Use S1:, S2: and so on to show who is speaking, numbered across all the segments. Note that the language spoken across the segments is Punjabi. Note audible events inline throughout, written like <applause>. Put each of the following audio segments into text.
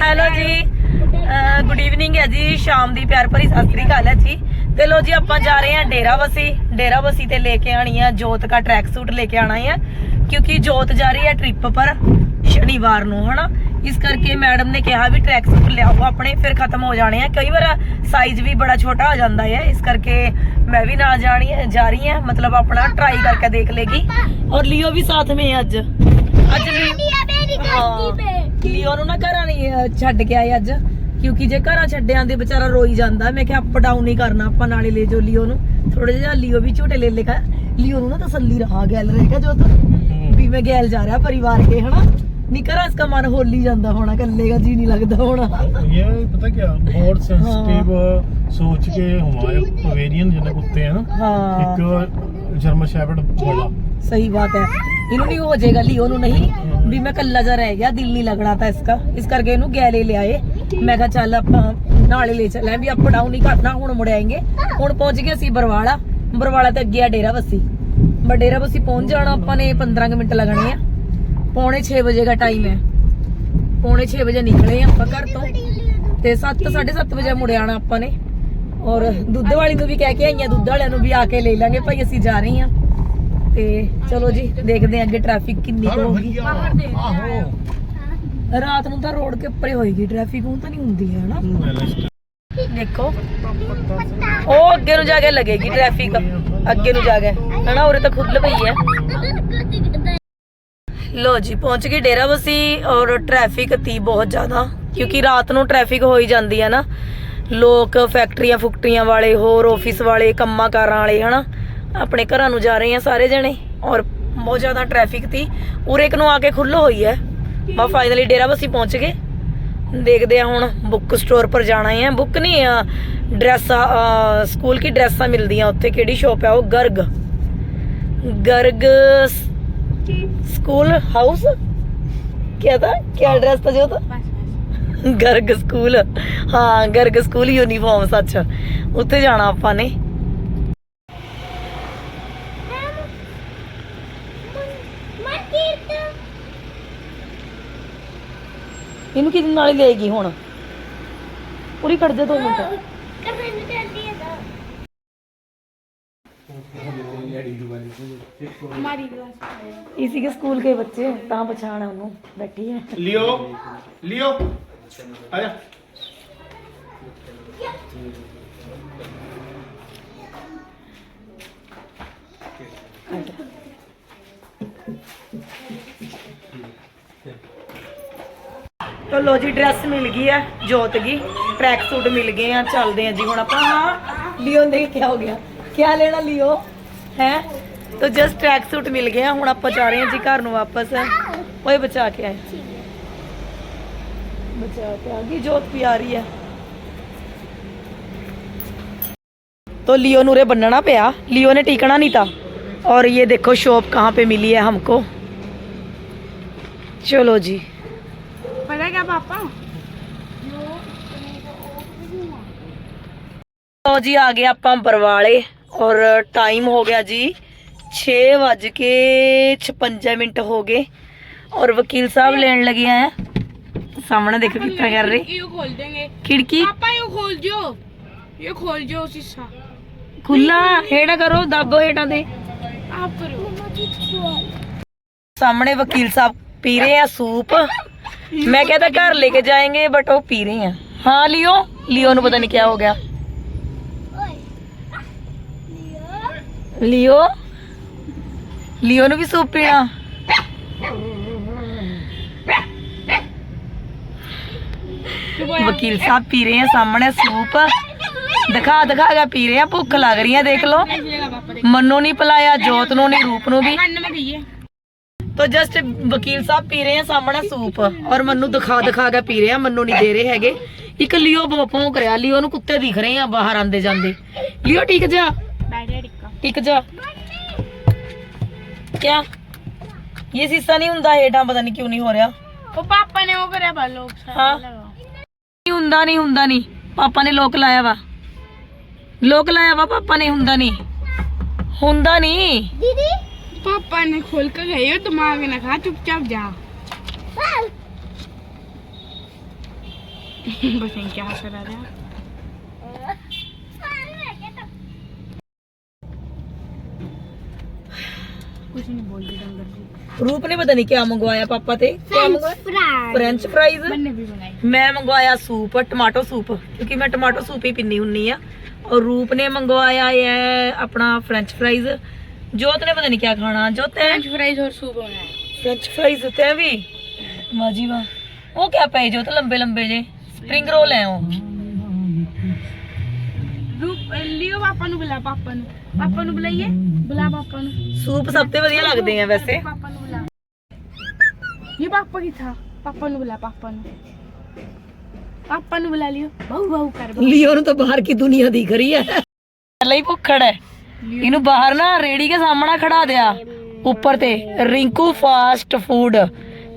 S1: ਹੈਲੋ ਜੀ। ਗੁੱਡ ਈਵਨਿੰਗ ਹੈ ਜੀ, ਸ਼ਾਮ ਦੀ ਪਿਆਰ ਭਰੀ ਸਤਿ ਸ੍ਰੀ ਅਕਾਲ ਹੈ ਜੀ। ਤੇ ਲੋ ਜੀ, ਆਪਾਂ ਜਾ ਰਹੇ ਹਾਂ ਡੇਰਾਬੱਸੀ ਡੇਰਾਬੱਸੀ ਤੇ ਲੈ ਕੇ ਆਣੀ ਹੈ ਜੋਤ ਦਾ ਟਰੈਕ ਸੂਟ ਲੈ ਕੇ ਆਣਾ ਹੈ ਕਿਉਂਕਿ ਜੋਤ ਜਾ ਰਹੀ ਹੈ ਟ੍ਰਿਪ ਪਰ ਸ਼ਨੀਵਾਰ ਨੂੰ, ਹਨਾ? ਇਸ ਕਰਕੇ ਮੈਡਮ ਨੇ ਕਿਹਾ ਵੀ ਟਰੈਕ ਸੂਟ ਲਿਆਓ ਆਪਣੇ, ਫਿਰ ਖਤਮ ਹੋ ਜਾਣੇ ਆ। ਕਈ ਵਾਰ ਸਾਈਜ਼ ਵੀ ਬੜਾ ਛੋਟਾ ਆ ਜਾਂਦਾ ਹੈ। ਇਸ ਕਰਕੇ ਮੈਂ ਵੀ ਨਾ ਜਾਣੀ ਜਾ ਰਹੀ ਹਾਂ। ਮਤਲਬ ਆਪਣਾ ਟਰਾਈ ਕਰਕੇ ਦੇਖ ਲੇਗੀ। ਔਰ ਲਿਓ ਵੀ ਸਾਥ में ਅੱਜ। ਅੱਜ ਲਈ ਲਿਓ ਨੂੰ ਨਾ ਘਰਾਂ ਨਹੀਂ ਛੱਡ ਕੇ ਆਏ ਅੱਜ। ਕਿਉਂਕਿ ਜੇ ਘਰਾਂ ਛੱਡਿਆਂ ਦੇ ਵਿਚਾਰਾ ਰੋਈ ਜਾਂਦਾ ਮੈਂ ਕਿਹਾ ਅਪ ਡਾਊਨ ਨਹੀਂ ਕਰਨਾ ਆਪਾਂ ਨਾਲੇ ਲੈ ਜੋ ਲਿਓ ਨੂੰ। ਥੋੜਾ ਜਿਹਾ ਲਿਓ ਵੀ ਝੋਟੇ ਲੈ ਲੇਗਾ ਲਿਓ ਨੂੰ ਨਾ ਤਸੱਲੀ ਰਹਾ ਗੈਲ ਰਹੇਗਾ ਜੋ ਤਾਂ ਵੀ ਮੈਂ ਗੈਲ ਜਾ ਰਿਹਾ ਪਰਿਵਾਰ ਕੇ ਹਨਾ? ਨਿਕਰਾ ਇਸ ਦਾ ਮਨ ਹੋਲੀ ਜਾਂਦਾ ਹੋਣਾ ਕੱਲੇਗਾ ਜੀ ਨਹੀਂ ਲੱਗਦਾ ਹੋਣਾ।
S2: ਇਹ ਪਤਾ ਕੀ ਬਹੁਤ ਸੈਂਸਿਟਿਵ ਸੋਚ ਕੇ ਹਮਾਰੇ ਪਵੇਰੀਅਨ ਜਿਹਨਾਂ ਕੁੱਤੇ ਹਨ ਇੱਕ
S1: ਹਾਂ
S2: एक जर्मन शेफर्ड बड़ा
S1: सही बात है ਇਹਨੂੰ ਨਹੀਂ ਹੋ ਜਾਏਗਾ ਲਿਓ ਨੂੰ ਨਹੀਂ ਵੀ ਮੈਂ ਕੱਲਾ ਜਾ ਰਹਿ ਗਿਆ ਦਿਲ ਨਹੀਂ ਲੱਗਣਾ ਤਾਂ ਇਸਕਾ ਇਸ ਕਰਕੇ ਇਹਨੂੰ ਗੈਲੇ ਲਿਆਏ ਮੈਂ ਕਿਹਾ ਚੱਲ ਆਪਾਂ ਨਾਲੇ ਲੈ ਚੱਲੇ ਵੀ ਅਪ ਡਾਊਨ ਨਹੀਂ ਕਰਨਾ ਹੁਣ ਮੁੜ ਆਏਂਗੇ ਹੁਣ ਪਹੁੰਚ ਗਏ ਅਸੀਂ ਬਰਵਾਲਾ ਬਰਵਾਲਾ ਤੇ ਅੱਗੇ ਆ ਡੇਰਾ ਬੱਸੀ ਬਸ ਡੇਰਾ ਬੱਸੀ ਪਹੁੰਚ ਜਾਣਾ ਆਪਾਂ ਨੇ 15 ਕੁ ਮਿੰਟ ਲੱਗਣੇ ਆ ਪੌਣੇ 6 ਵਜੇ ਦਾ ਟਾਈਮ ਹੈ ਪੌਣੇ 6 ਵਜੇ ਨਿਕਲੇ ਆ ਆਪਾਂ ਘਰ ਤੋਂ ਤੇ 7 7:30 ਵਜੇ ਮੁੜ ਆਣਾ ਆਪਾਂ ਨੇ ਔਰ ਦੁੱਧ ਵਾਲੀ ਨੂੰ ਵੀ ਕਹਿ ਕੇ ਆਈਆਂ ਦੁੱਧ ਵਾਲਿਆਂ ਨੂੰ ਵੀ ਆ ਕੇ ਲੈ ਲਾਂਗੇ ਭਾਈ ਅਸੀਂ ਜਾ ਰਹੇ ਹਾਂ। ਤੇ ਚਲੋ ਜੀ ਦੇਖਦੇ ਹਾਂ ਅੱਗੇ ਟ੍ਰੈਫਿਕ ਕਿੰਨੀ ਕੁ ਹੋਊਗੀ।
S2: आहो
S1: ਰਾਤ ਨੂੰ ਤਾਂ ਰੋਡ ਕੇ ਉੱਪਰੇ ਹੋਏਗੀ ਟ੍ਰੈਫਿਕ ਹੁਣ ਤਾਂ ਨਹੀਂ ਹੁੰਦੀ ਹੈ ਹਨਾ? ਦੇਖੋ। ਉਹ ਅੱਗੇ ਨੂੰ ਜਾ ਕੇ ਲੱਗੇਗੀ ਟ੍ਰੈਫਿਕ ਅੱਗੇ ਨੂੰ ਜਾ ਕੇ। ਹਨਾ ਉਰੇ ਤਾਂ ਖੁੱਲ ਪਈ ਹੈ। ਲੋ ਜੀ ਪਹੁੰਚ ਗਏ ਡੇਰਾਬੱਸੀ ਔਰ ਟ੍ਰੈਫਿਕ ਤੀ ਬਹੁਤ ਜ਼ਿਆਦਾ ਕਿਉਂਕਿ ਰਾਤ ਨੂੰ ਟ੍ਰੈਫਿਕ ਹੋ ਹੀ ਜਾਂਦੀ ਹੈ ਨਾ। ਲੋਕ ਫੈਕਟਰੀਆਂ ਫੁਕਟਰੀਆਂ ਵਾਲੇ ਹੋਰ ਆਫਿਸ ਵਾਲੇ ਕੰਮਾਂ ਕਾਰਾਂ ਵਾਲੇ ਹਨਾ? ਆਪਣੇ ਘਰਾਂ ਨੂੰ ਜਾ ਰਹੇ ਆ ਸਾਰੇ ਜਣੇ। ਔਰ ਬਹੁਤ ਜ਼ਿਆਦਾ ਟ੍ਰੈਫਿਕ ਤੀ। ਉਰੇ ਇੱਕ ਨੂੰ ਆ ਕੇ ਖੁੱਲ੍ਹ ਹੋਈ ਹੈ ਬਾ ਫਾਈਨਲੀ ਡੇਰਾ ਬਸੀ ਪਹੁੰਚ ਗਏ। ਦੇਖਦੇ ਆ ਹੁਣ ਬੁੱਕ ਸਟੋਰ ਪਰ ਜਾਣਾ ਹੈ ਬੁੱਕ ਨਹੀਂ ਆ ਡਰੈਸਾਂ ਸਕੂਲ ਕੀ ਡਰੈਸਾਂ ਮਿਲਦੀਆਂ ਉੱਥੇ ਕਿਹੜੀ ਸ਼ਾਪ ਹੈ ਉਹ? ਗਰਗ। ਗਰਗ ਸਕੂਲ ਹਾਊਸ ਕਿਆ ਤਾਂ? ਕਿਆ ਐਡਰੈਸ ਤਾਂ ਜੋ ਤਾਂ ਗਰਗ ਸਕੂਲ ਹਾਂ ਗਰਗ ਸਕੂਲ ਯੂਨੀਫਾਰਮ ਸੱਚ ਉੱਥੇ ਜਾਣਾ ਆਪਾਂ ਨੇ ਇਹਨੂੰ ਕਿਹਦੇ ਨਾਲ ਹੀ ਲੈਗੀ ਹੁਣ ਪੂਰੀ ਕੱਢ ਦੇ 2 ਮਿੰਟ इसी के स्कूल के बच्चे ਤਾਂ ਪਛਾਣ ਹੈ ਉਹਨੂੰ ਬੈਠੀ ਹੈ
S2: लियो लियो आजा
S1: ਤੋ ਲੋ ਜੀ ਡਰੈਸ ਮਿਲ ਗਈ ਹੈ, ਜੋਤ ਦੀ। ਟਰੈਕ ਸੂਟ ਮਿਲ ਗਏ ਆ, ਚੱਲਦੇ ਆ ਜੀ ਹੁਣ ਆਪਾਂ। ਹਾਂ, ਲਿਓ ਨੇ ਕੀ ਹੋ ਗਿਆ? ਕੀ ਲੈਣਾ ਲਿਓ? ਹੈ? ਤੋ ਜਸਟ ਟਰੈਕ ਸੂਟ ਮਿਲ ਗਏ ਆ, ਹੁਣ ਆਪਾਂ ਜਾ ਰਹੇ ਹਾਂ ਜੀ ਘਰ ਨੂੰ ਵਾਪਸ। ਓਏ, ਬਚਾ ਕੇ ਆਏ। बचाओ जोत प्यारी है। तो लियो नूरे बनना पे लियो ने टीकना नहीं था। और ये देखो शॉप कहाँ पे मिली है हमको। चलो जी।
S3: पता क्या पापा?
S1: तो जी आ गए आप बरवाले और टाइम हो गया जी छे बज के छपंजा मिनट हो गए। और वकील साहब लेने लगे हैं। ਸਾਹਮਣੇ ਦੇਖੋ ਕਿੱਦਾਂ ਕਰ ਰਹੀ।
S3: ਇਹ ਖੋਲ ਦੇਂਗੇ
S1: ਖਿੜਕੀ।
S3: ਪਾਪਾ ਇਹ ਖੋਲ ਜੋ ਇਹ ਖੋਲ ਜੋ ਸੀਸਾ।
S1: ਖੁੱਲਾ ਹੇੜਾ ਕਰੋ ਦਾਬੋ ਹੇੜਾ ਦੇ
S3: ਆਪ ਕਰੋ।
S1: ਸਾਹਮਣੇ ਵਕੀਲ ਸਾਹਿਬ ਪੀ ਰਹੇ ਆ ਸੂਪ। ਮੈਂ ਕਹਿੰਦਾ ਘਰ ਲੈ ਕੇ ਜਾਏਗੇ ਬਟ ਉਹ ਪੀ ਰਹੇ ਆ। ਹਾਂ ਲਿਓ। ਲਿਓ ਨੂੰ ਪਤਾ ਨਹੀਂ ਕੀ ਹੋ ਗਿਆ। ਲਿਓ। ਲਿਓ ਨੂੰ ਵੀ ਸੂਪ ਪੀਣਾ। ਵਕੀਲ ਸਾਹਿਬ ਪੀ ਰਹੇ ਆ ਸਾਹਮਣੇ ਸੂਪ। ਦਿਖਾ ਦਿਖਾ ਕੇ ਪੀ ਰਹੇ ਆ ਭੁੱਖ ਲੱਗ ਰਹੀ ਆ ਦੇਖ ਲਓ। ਮੰਨੋ ਨਹੀਂ ਪਲਾਇਆ ਜੋਤ ਨੂੰ ਨਹੀਂ ਰੂਪ ਨੂੰ ਵੀ। ਤੋ ਜਸਟ ਵਕੀਲ ਸਾਹਿਬ ਪੀ ਰਹੇ ਆ ਸਾਹਮਣੇ ਸੂਪ। ਔਰ ਮੰਨੂ ਦਿਖਾ ਦਿਖਾ ਕੇ ਪੀ ਰਹੇ ਆ ਮੰਨੂ ਨਹੀਂ ਦੇ ਰਹੇ ਹੈਗੇ। ਇੱਕ ਲਿਓ ਬੋਪੋਂ ਕਰਿਆ ਲਿਓ ਨੂੰ ਕੁੱਤੇ ਦਿਖ ਰਹੇ ਆ ਬਾਹਰ ਆਂਦੇ ਜਾਂਦੇ। ਲਿਓ ਠੀਕ ਜਾ। ਟਿਕ ਜਾ। ਕਿਆ? ਇਹ ਸਿੱਸਾ ਨਹੀਂ ਹੁੰਦਾ ਹੇਠਾਂ ਪਤਾ ਨਹੀਂ ਕਿਉਂ ਨਹੀਂ ਹੋ ਰਿਹਾ।
S3: ਉਹ ਪਾਪਾ ਨੇ ਉਹ ਕਰਿਆ ਬਾ
S1: ਲੋਕ ਨਹੀਂ ਹੁੰਦਾ ਨਹੀਂ ਹੁੰਦਾ ਨਹੀਂ ਪਾਪਾ ਨੇ ਲੋਕ ਲਾਇਆ ਵਾ ਲੋਕ ਲਾਇਆ ਵਾ ਪਾਪਾ ਨੇ ਹੁੰਦਾ ਨਹੀਂ ਹੁੰਦਾ ਨਹੀਂ
S3: पापा ने खोल कर गए हो दिमाग न खा चुपचाप जा बस इन क्या करा रहा ਕੁਝ
S1: ਰੂਪ ਨੇ ਪਤਾ ਨਹੀਂ ਕਿਆ ਮੰਗਵਾਇਆ ਪਾਪਾ ਤੇ? ਕਿਆ ਮੰਗਵਾਇਆ?
S3: ਫਰਾਈ ਵੀ ਬਣਾਈ
S1: ਮੈਂ ਮੰਗਵਾਇਆ ਸੂਪ ਟਮਾਟੋ ਸੂਪ ਕਿਉਂਕਿ ਮੈਂ ਟਮਾਟੋ ਸੂਪ ਹੀ ਪੀਨੀ ਹੁੰਨੀ ਆ। ਔਰ ਰੂਪ ਨੇ ਮੰਗਵਾਇਆ ਹੈ ਆਪਣਾ ਫ੍ਰੈਂਚ ਫ੍ਰਾਈਜ਼ ਜੋਤ ਨੇ ਪਤਾ ਨਹੀਂ ਕਿਆ ਖਾਣਾ। ਜੋਤ ਹੈ
S3: ਫ੍ਰੈਂਚ ਫ੍ਰਾਈਜ਼ ਔਰ ਸੂਪ ਬਣਾਇਆ।
S1: ਫ੍ਰੈਂਚ ਫ੍ਰਾਈਜ਼ ਤੇ ਵੀ? ਮਾਜੀ ਵਾ ਉਹ ਕਿਆ ਪਏ ਜੋਤ? ਲੰਬੇ ਲੰਬੇ ਜੇ। ਸਪ੍ਰਿੰਗ ਰੋਲ ਹੈ ਉਹ।
S3: ਰੂਪ ਲਿਓ ਪਾਪਾ ਨੂੰ ਬੁਲਾ ਪਾਪਾ ਨੂੰ। ਪਾਪਾ ਨੂੰ ਬੁਲਾਈਏ? ਬੁਲਾ ਪਾਪਾ ਨੂੰ।
S1: ਸੂਪ ਸਭ ਤੋਂ ਵਧੀਆ ਲੱਗਦੇ ਆ ਵੈਸੇ
S3: ਪਾਪਾ ਨੂੰ ਬੁਲਾ। ਇਹ ਪਾਪਾ ਕੀ ਥਾ ਪਾਪਾ ਨੂੰ ਬੁਲਾ ਪਾਪਾ ਨੂੰ। ਪਾਪਾ ਨੂੰ ਬੁਲਾ ਲਿਓ। ਬਹੁ ਬਹੁ ਕਰ
S1: ਲਿਓ ਨੂੰ ਤਾਂ ਬਾਹਰ ਕੀ ਦੁਨੀਆ ਦਿਖ ਰਹੀ ਹੈ। ਪਹਿਲਾਂ ਹੀ ਭੁੱਖੜ ਹੈ। ਇਹਨੂੰ ਬਾਹਰ ਨਾ ਰੇੜੀ ਦੇ ਸਾਹਮਣਾ ਖੜਾ ਦਿਆ। ਉੱਪਰ ਤੇ Rinku fast food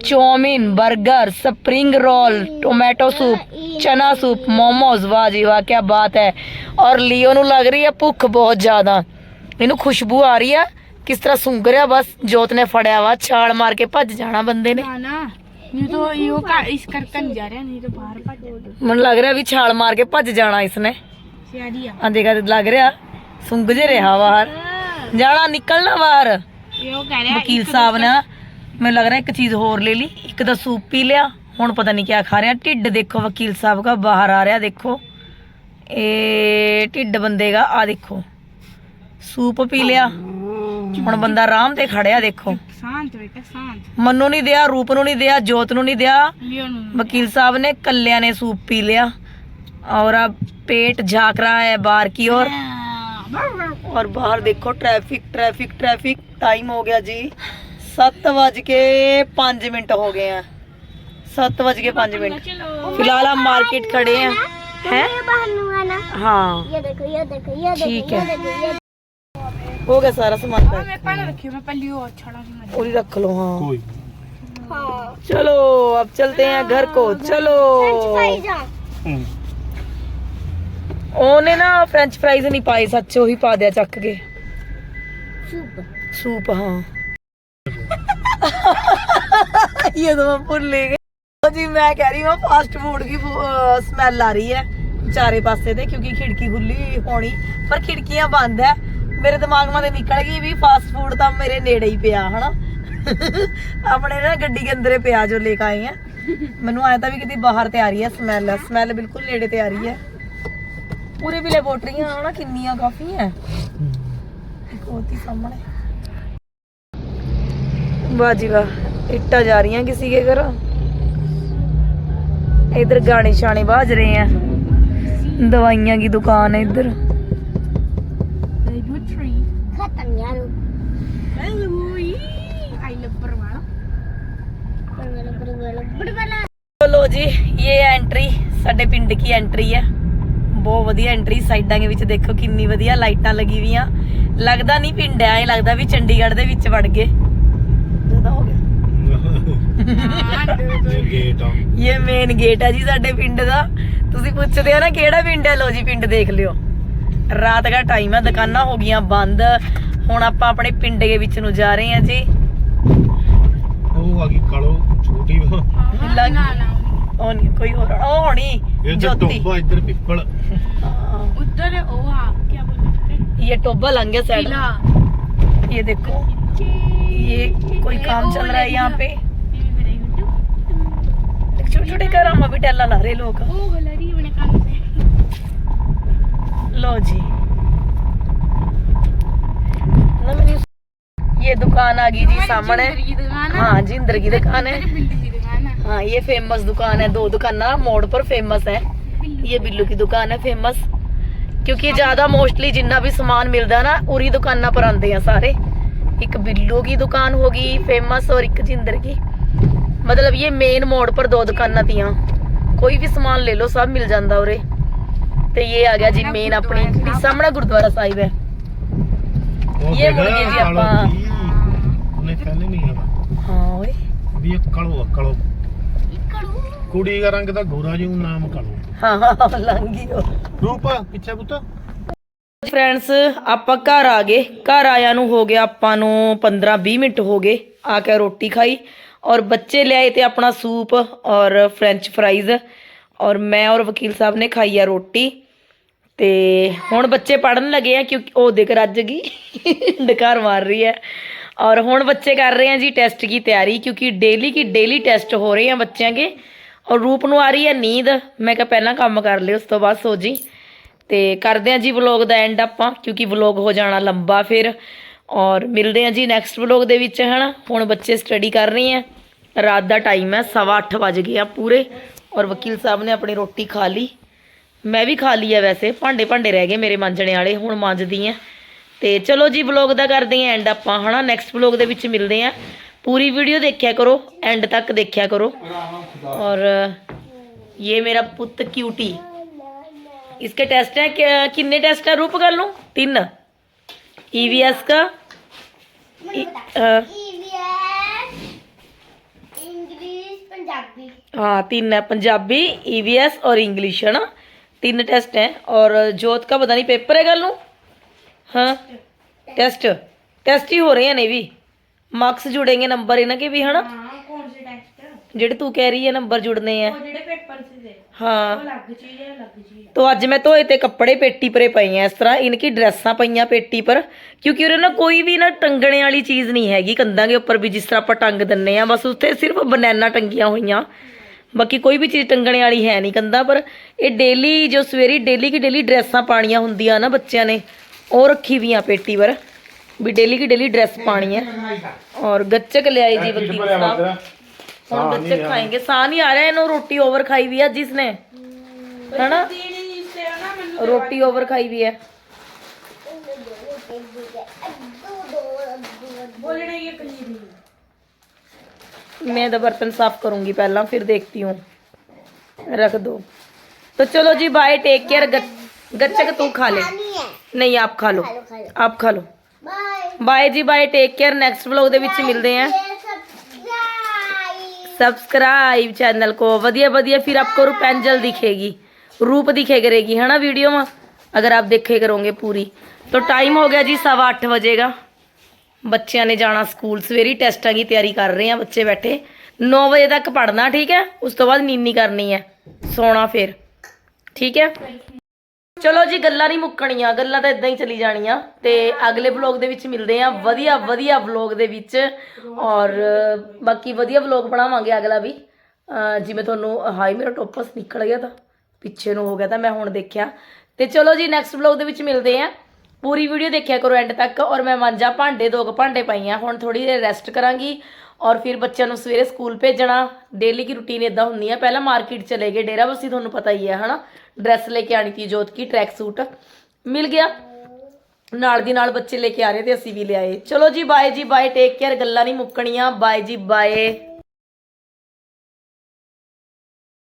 S1: chowmein 버ਗਰ spring roll tomato soup chana soup momos. ਵਾਹ ਜੀ ਵਾਹ ਕੀ ਬਾਤ ਹੈ। ਔਰ ਲਿਓ ਨੂੰ ਲੱਗ ਰਹੀ ਹੈ ਭੁੱਖ ਬਹੁਤ ਜ਼ਿਆਦਾ। ਮੈਨੂੰ ਖੁਸ਼ਬੂ ਆ ਰਹੀ ਆ। ਕਿਸ ਤਰ੍ਹਾਂ ਸੁੰਘ ਰਿਹਾ ਬਸ ਜੋਤ ਨੇ ਫੜਿਆ ਵਾ ਛਾਲ ਮਾਰ ਕੇ ਭੱਜ ਜਾਣਾ ਬੰਦੇ ਨੇ। ਮੈਨੂੰ ਲੱਗ ਰਿਹਾ ਵੀ ਛਾਲ ਮਾਰ ਕੇ ਭੱਜ ਜਾਣਾ ਇਸਨੇ। ਸਿਆਰੀ ਲੱਗ ਰਿਹਾ ਸੁੰਘ ਰਿਹਾ ਬਾਹਰ। ਜਾਣਾ ਨਿਕਲਣਾ ਬਾਹਰ। ਵਕੀਲ ਸਾਹਿਬ ਨੇ ਮੈਨੂੰ ਲੱਗ ਰਿਹਾ ਇੱਕ ਚੀਜ਼ ਹੋਰ ਲੈ ਲਈ ਇੱਕ ਤਾਂ ਸੂਪ ਪੀ ਲਿਆ ਹੁਣ ਪਤਾ ਨਹੀਂ ਕੀ ਖਾ ਰਿਹਾ। ਢਿੱਡ ਦੇਖੋ ਵਕੀਲ ਸਾਹਿਬ ਦਾ ਬਾਹਰ ਆ ਰਿਹਾ ਦੇਖੋ। ਇਹ ਢਿੱਡ ਬੰਦੇ ਦਾ ਆ ਦੇਖੋ। ਸੂਪ ਪੀ ਲਿਆ ਹੁਣ ਬੰਦਾ ਆਰਾਮ ਤੇ ਖੜਿਆ ਦੇਖੋ
S3: शांत बेटा शांत
S1: ਮੰਨੂ ਨਹੀਂ ਦਿਆ ਰੂਪ ਨੂੰ ਨਹੀਂ ਦਿਆ ਜੋਤ ਨੂੰ ਨਹੀਂ ਦਿਆ
S3: लियो नु
S1: वकील साहब ने कल्याण ने सूप पी लिया और अब पेट झाक रहा है बाहर की ओर और बाहर देखो ट्रैफिक ट्रैफिक ट्रैफिक टाइम हो गया जी सत्त बज के पाँच मिनट हो गए हैं सत्त बज के पाँच मिनट
S3: चलो
S1: फिलहाल हम मार्केट खड़े हैं हैं हाँ
S4: ये देखो ये देखो ये
S1: ठीक है
S4: देखो ये
S1: हो गया सारा सामान पैक।
S3: रख
S1: लो हाँ।,
S4: हाँ।
S1: चलो अब चलते हैं घर को। चलो।
S2: हम्म।
S1: ओने ना फ्रेंच फ्राइज नहीं पाए सच ही पा दिया चक के।
S4: सूप।
S1: हाँ। <laughs> ये तो मैं भूल जी मैं कह रही हूँ फास्ट फ़ूड की स्मेल आ रही है। चारे पासे थे क्योंकि खिड़की खुली होनी। पर खिड़कियाँ बंद है। ਮੇਰੇ ਦਿਮਾਗ ਮਾਂ ਤੇ ਨਿਕਲ ਗਈ ਵੀ ਫਾਸਟ ਫੂਡ ਤਾਂ ਮੇਰੇ ਨੇੜੇ ਹੀ ਪਿਆ, ਹਨਾ? ਆਪਣੇ ਨਾ ਗੱਡੀ ਦੇ ਅੰਦਰੇ ਪਿਆ ਜੋ ਲੈ ਕੇ ਆਏ ਆ। ਮੈਨੂੰ ਆਇਆ ਤਾਂ ਵੀ ਕਿਤੇ ਬਾਹਰ ਤੇ ਆ ਰਹੀ ਹੈ ਸਮੈਲ ਸਮੈਲ ਬਿਲਕੁਲ ਨੇੜੇ ਤੇ ਆ। ਰਹੀ ਹੈ ਪੂਰੇ ਵੀ ਲੈਬੋਰਟਰੀਆਂ ਹਨਾ ਕਿੰਨੀਆਂ ਕਾਫੀ ਹੈ ਇੱਕ ਹੋਤੀ ਸਾਹਮਣੇ। ਵਾਹ ਜੀ ਵਾਹ, ਇੱਟਾਂ ਜਾ ਰਹੀਆਂ ਕਿਸੇ ਕੇ ਘਰ। ਇਧਰ ਗਾਣੇ ਸ਼ਾਣੇ ਬਾਜ ਰਹੇ ਆ। ਦਵਾਈਆਂ ਦੀ ਦੁਕਾਨ ਹੈ ਇਧਰ। ਦੀ ਐਂਟਰੀ ਹੈ। ਬਹੁਤ ਵਧੀਆ ਐਂਟਰੀ ਸਾਈਡਾਂ ਦੇ ਵਿੱਚ ਦੇਖੋ ਕਿੰਨੀ ਵਧੀਆ ਲਾਈਟਾਂ ਲੱਗੀ ਵੀਆਂ। ਲੱਗਦਾ ਨਹੀਂ ਪਿੰਡ ਐ ਐਂ ਲੱਗਦਾ ਵੀ ਚੰਡੀਗੜ੍ਹ ਦੇ ਵਿੱਚ ਵੜ ਗਏ। ਜ਼ਿਆਦਾ ਹੋ ਗਿਆ।
S2: ਇਹ
S1: ਮੇਨ ਗੇਟ ਹੈ ਜੀ ਸਾਡੇ ਪਿੰਡ ਦਾ। ਤੁਸੀਂ ਪੁੱਛਦੇ ਹੋ ਨਾ ਕਿਹੜਾ ਪਿੰਡ ਹੈ ਲੋ ਜੀ ਪਿੰਡ ਦੇਖ ਲਿਓ। ਰਾਤ ਦਾ ਟਾਈਮ ਹੈ ਦੁਕਾਨਾਂ ਹੋ ਗਈਆਂ ਬੰਦ। ਹੁਣ ਆਪਾਂ ਆਪਣੇ ਪਿੰਡ ਦੇ ਵਿੱਚ ਨੂੰ ਜਾ ਰਹੇ ਹਾਂ ਜੀ।
S2: ਉਹ ਆ ਗਈ ਕਾਲੋ ਛੋਟੀ
S3: ना.
S1: ਉਹ ਨਹੀਂ ਕੋਈ ਹੋਰ ਉਹ ਹੋਣੀ
S2: ਇਹ
S1: ਜੋਤੀ
S2: ਟੋਪਾ ਇੱਧਰ ਪਿੱਪਲ
S1: हाँ,
S3: उधर है वो हाँ क्या बोलते हैं?
S1: ये टोबा लंग है साइड
S3: पीला.
S1: ये देखो ये कोई काम चल रहा है यहाँ पे छोटे छोटे घर हम अभी टहला ला रहे लोग
S3: ओ गलरी बने कान पे.
S1: लो जी ना मेरी ये दुकान आ गई जी सामने
S3: जिंदर की दुकान है.
S1: हाँ जिंदर की दुकान है
S3: मेरे पिंड की दुकान है.
S1: हाँ ये फेमस दुकान है दो दुकाना मोड़ पर फेमस है ये बिल्लू की दुकान है फेमस क्योंकि ज्यादा मोस्टली जिन्ना भी सामान मिलता है ना उरी दुकाना पर आते हैं सारे एक बिल्लू की दुकान होगी फेमस और एक जिंदर की मतलब ये मेन मोड़ पर दो दुकाना थियां कोई भी सामान ले लो सब मिल जाता उरे ਤੇ ਇਹ ਆ ਗਿਆ ਜੀ ਮੇਨ ਆਪਣੀ ਜਿਹੜੀ ਸਾਹਮਣੇ ਗੁਰਦੁਆਰਾ ਸਾਹਿਬ ਹੈ
S2: ਉਹ
S1: ਇਹ ਮੁੜ ਗਏ ਜੀ
S2: ਕਾਲੋ
S1: ਆਪਾਂ।
S2: ਕੀ? ਉਹਨੇ ਪਹਿਲੇ ਨਹੀਂ ਹੈਗਾ
S1: ਹਾਂ ਓਏ
S2: ਵੀ ਇਹ ਕਾਲੋ ਆ ਕਾਲੋ ਕੁੜੀ ਦਾ ਰੰਗ ਤਾਂ ਗੋਰਾ ਜਿਉਂ ਨਾਮ ਕਾਲੂ
S1: ਹਾਂ ਲੰਗੀ ਹੋ
S2: ਰੂਪਾ ਪਿੱਛੇ ਪੁੱਤ।
S1: ਫਰੈਂਡਸ ਆਪਾਂ ਘਰ ਆ ਗਏ। ਘਰ ਆਇਆ ਨੂੰ ਹੋ ਗਿਆ ਆਪਾਂ ਨੂੰ 15 20 ਮਿੰਟ ਹੋ ਗਏ। ਆ ਕੇ ਰੋਟੀ ਖਾਈ ਔਰ ਬੱਚੇ ਲਿਆਏ ਤੇ ਆਪਣਾ ਸੂਪ ਔਰ ਫ੍ਰੈਂਚ ਫ੍ਰਾਈਜ਼ ਔਰ ਮੈਂ ਔਰ ਵਕੀਲ ਸਾਹਿਬ ਨੇ ਖਾਈ ਆ ਰੋਟੀ। ਤੇ ਹੁਣ ਬੱਚੇ ਪੜਨ ਲੱਗੇ ਆ ਕਿਉਂਕਿ ਉਹ ਦੇਖ ਰੱਜ ਗਈ। <laughs> ਡਕਾਰ ਮਾਰ ਰਹੀ ਹੈ। ਔਰ ਹੁਣ ਬੱਚੇ ਕਰ ਰਹੇ ਆ ਜੀ ਟੈਸਟ ਦੀ ਤਿਆਰੀ ਕਿਉਂਕਿ ਡੇਲੀ ਕੀ ਡੇਲੀ ਟੈਸਟ ਹੋ ਰਹੇ ਆ ਬੱਚਿਆਂ ਦੇ। ਔਰ ਰੂਪ ਨੂੰ ਆ ਰਹੀ ਹੈ ਨੀਂਦ। ਮੈਂ ਕਿਹਾ ਪਹਿਲਾਂ ਕੰਮ ਕਰ ਲਿਓ, ਉਸ ਤੋਂ ਬਾਅਦ ਸੋ ਜੀ। ਤੇ ਕਰਦੇ ਹਾਂ ਜੀ ਵਲੌਗ ਦਾ ਐਂਡ ਆਪਾਂ, ਕਿਉਂਕਿ ਵਲੌਗ ਹੋ ਜਾਣਾ ਲੰਬਾ ਫਿਰ। ਔਰ ਮਿਲਦੇ ਹਾਂ ਜੀ ਨੈਕਸਟ ਵਲੌਗ ਦੇ ਵਿੱਚ, ਹਨਾ? ਹੁਣ ਬੱਚੇ ਸਟੱਡੀ ਕਰ ਰਹੇ ਆ ਰਾਤ ਦਾ ਟਾਈਮ ਹੈ, ਸਵਾ ਅੱਠ ਵੱਜ ਗਏ ਆ ਪੂਰੇ। ਔਰ ਵਕੀਲ ਸਾਹਿਬ ਨੇ ਆਪਣੀ ਰੋਟੀ ਖਾ ਲਈ। ਮੈਂ ਵੀ ਖਾ ਲਈ ਆ ਵੈਸੇ, ਭਾਂਡੇ ਭਾਂਡੇ ਰਹਿ ਗਏ ਮੇਰੇ ਮਾਂਜਣੇ ਵਾਲੇ, ਹੁਣ ਮਾਂਜਦੀ ਆ ਤੇ ਚਲੋ ਜੀ ਵਲੌਗ ਦਾ ਕਰਦੇ ਆ ਐਂਡ ਆਪਾਂ, ਹਨਾ? ਨੈਕਸਟ ਵਲੌਗ ਦੇ ਵਿੱਚ ਮਿਲਦੇ ਆ पूरी वीडियो देखा करो एंड तक देखा करो। और ये मेरा पुत क्यूटी इसके टेस्ट है किन्ने टेस्ट है? रूप कर लूँ? तीन। ईवीएस का।
S4: e-
S1: हाँ तीन है पंजाबी ईवीएस और इंग्लिश है ना? तीन टेस्ट हैं। और जोत का पता नहीं पेपर है कल लूँ? हाँ? टेस्ट टेस्ट ही हो रहे हैं नहीं भी? मार्क्स जुड़ेंगे नंबर इन्हें के भी है ना
S3: ਹਾਂ ਕੌਣ ਸੇ ਟੈਸਟ
S1: जेडे तू कह रही है नंबर जुड़ने हैं
S3: ਉਹ ਜਿਹੜੇ ਪੇਪਰ ਸੀ
S1: हाँ
S3: ਅਲੱਗ ਚੀਜ਼ ਹੈ ਅਲੱਗ ਚੀਜ਼
S1: तो ਅੱਜ ਮੈਂ ਧੋਏ ਤੇ ਕੱਪੜੇ ਪੇਟੀ ਪਰੇ ਪਏ ਆ ਇਸ ਤਰ੍ਹਾਂ ਇਨਕੀ ਡਰੈਸਾਂ ਪਈਆਂ ਪੇਟੀ ਪਰ ਕਿਉਂਕਿ ਉਹਦੇ ਨਾਲ ਕੋਈ ਵੀ ਨਾ ਟੰਗਣੇ ਵਾਲੀ ਚੀਜ਼ ਨਹੀਂ ਹੈਗੀ ਕੰਧਾਂ ਦੇ ਉੱਪਰ ਵੀ ਜਿਸ ਤਰ੍ਹਾਂ ਆਪਾਂ ਟੰਗ ਦਿੰਨੇ ਆ ਬਸ ਉੱਥੇ ਸਿਰਫ ਬਨਾਨਾ ਟੰਗੀਆਂ ਹੋਈਆਂ ਬਾਕੀ ਕੋਈ ਵੀ ਚੀਜ਼ ਟੰਗਣੇ ਵਾਲੀ ਹੈ ਨਹੀਂ ਕੰਧਾਂ ਪਰ ਇਹ ਡੇਲੀ ਜੋ ਸਵੇਰੀ ਡੇਲੀ ਕੀ ਡੇਲੀ ਡਰੈਸਾਂ ਪਾਣੀਆਂ ਹੁੰਦੀਆਂ ਨਾ ਬੱਚਿਆਂ ਨੇ ਉਹ ਰੱਖੀ ਵੀਆਂ ਪੇਟੀ ਪਰ ਵੀ डेली की डेली ड्रेस पानी है और गच्चक ले आई जी वकील साहब और गच्चक खाएंगे सा नहीं आ रहा है इन्हों
S3: रोटी ओवर खाई हुई
S1: है जिसने है ना रोटी
S3: ओवर खाई हुई है
S1: मैं तो बर्तन साफ करूंगी पहला फिर देखती हूँ रख दो तो चलो जी बाय टेक केयर गच्चक तू खा ले
S4: नहीं
S1: आप खा लो आप खा लो ਬਾਏ ਜੀ bye take care next vlog ਦੇ ਵਿੱਚ ਮਿਲਦੇ ਆਂ
S4: ये सब्सक्राइब
S1: सब्सक्राइब चैनल को ਵਧੀਆ ਵਧੀਆ फिर आपको रूपेंजल दिखेगी रूप दिखे करेगी है ना वीडियो में अगर आप देखे करोगे पूरी तो टाइम हो गया जी सवा अठ बजे का ਬੱਚਿਆਂ ਨੇ ਜਾਣਾ ਸਕੂਲ ਸਵੇਰੀ ਟੈਸਟਾਂ ਦੀ ਤਿਆਰੀ ਕਰ ਰਹੇ ਆ ਬੱਚੇ ਬੈਠੇ 9 ਵਜੇ ਤੱਕ ਪੜ੍ਹਨਾ ਠੀਕ ਹੈ ਉਸ ਤੋਂ ਬਾਅਦ ਨੀਨੀ ਕਰਨੀ ਹੈ ਸੋਣਾ ਫਿਰ ਠੀਕ ਹੈ ਚਲੋ ਜੀ, ਗੱਲਾਂ ਨਹੀਂ ਮੁੱਕਣੀਆਂ, ਗੱਲਾਂ ਤਾਂ ਇਦਾਂ ਹੀ ਚਲੀ ਜਾਣੀਆਂ। ਤੇ ਅਗਲੇ ਵਲੌਗ ਦੇ ਵਿੱਚ ਮਿਲਦੇ ਆ ਵਧੀਆ ਵਧੀਆ ਵਲੌਗ ਦੇ ਵਿੱਚ। ਔਰ ਬਾਕੀ ਵਧੀਆ ਵਲੌਗ ਬਣਾਵਾਂਗੇ ਅਗਲਾ ਵੀ। ਜਿਵੇਂ ਤੁਹਾਨੂੰ ਹਾਈ ਮੇਰਾ ਟੋਪਸ ਨਿਕਲ ਗਿਆ ਤਾਂ, ਪਿੱਛੇ ਨੂੰ ਹੋ ਗਿਆ ਤਾਂ ਮੈਂ ਹੁਣ ਦੇਖਿਆ। ਤੇ ਚਲੋ ਜੀ ਨੈਕਸਟ ਵਲੌਗ ਦੇ ਵਿੱਚ ਮਿਲਦੇ ਆ ਪੂਰੀ ਵੀਡੀਓ ਦੇਖਿਆ ਕਰੋ ਐਂਡ ਤੱਕ। ਔਰ ਮੈਂ ਮਾਂਜਾ ਭਾਂਡੇ, ਦੋ ਕੁ ਭਾਂਡੇ ਪਾਈਆਂ ਹੁਣ ਥੋੜੀ ਦੇਰ ਰੈਸਟ ਕਰਾਂਗੀ। ਔਰ ਫਿਰ ਬੱਚਿਆਂ ਨੂੰ ਸਵੇਰੇ ਸਕੂਲ ਭੇਜਣਾ। ਡੇਲੀ ਦੀ ਰੁਟੀਨ ਇਦਾਂ ਹੁੰਦੀ ਹੈ ਪਹਿਲਾਂ ਮਾਰਕੀਟ ਚਲੇ ਗਏ, ਡੇਰਾ ਬਸੀ ਤੁਹਾਨੂੰ ਪਤਾ ਹੀ ਹੈ ਹਨਾ? ਡਰੈਸ ਲੈ ਕੇ ਆਣੀ ਤੀ ਜੋਤ ਕੀ ਟਰੈਕ ਸੂਟ ਮਿਲ ਗਿਆ। ਨਾਲ ਦੀ ਨਾਲ ਬੱਚੇ ਲੈ ਕੇ ਆ ਰਹੇ ਤੇ ਅਸੀਂ ਵੀ ਲਿਆਏ ਚਲੋ ਜੀ ਬਾਏ ਜੀ ਬਾਏ ਟੇਕ ਕੇਅਰ ਗੱਲਾਂ ਨਹੀਂ ਮੁੱਕਣੀਆਂ। ਬਾਏ ਜੀ ਬਾਏ